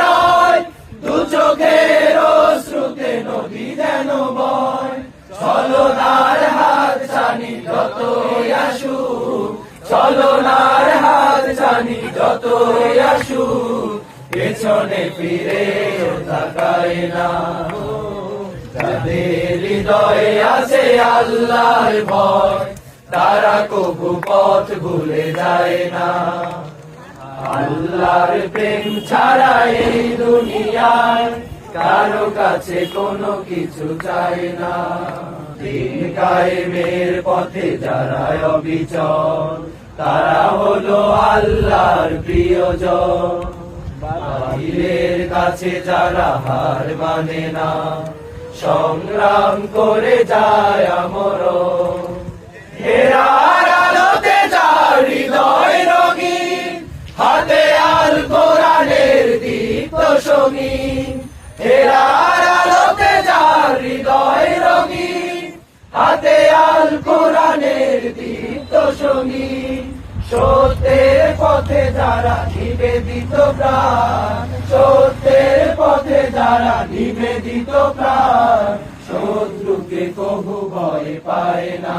রয়, দু চোখের শ্রুতে হাত ছানি যতই আসু চলনার হাত ছানি যতই আসু, পেছনে ফিরে তাকায় না। যাদের হৃদয়ে আছে আল্লাহর ভয় তারা কবু পথ ভুলে যায় না। আল্লাহর প্রেম ছাড়া এই দুনিয়ায় কারও কাছে কোনো কিছু চায় না। দিন কায়েমের পথে যারা অবিচল, তারা হলো আল্লাহর প্রিয়জন। বাহিরের কাছে যারা হার মানে না, সংগ্রাম করে যায় আমর হাতে আল কোরআনের দীপ্ত সঙ্গীন হেরার আলোতে যার হৃদয় রঙিন, হাতে আল কোরআনের দীপ্ত সঙ্গীন সত্যের পথে যারা নিবেদিত প্রাণ, সত্যের পথে যারা নিবেদিত প্রাণ, শত্রুকে কবু ভয় পায় না।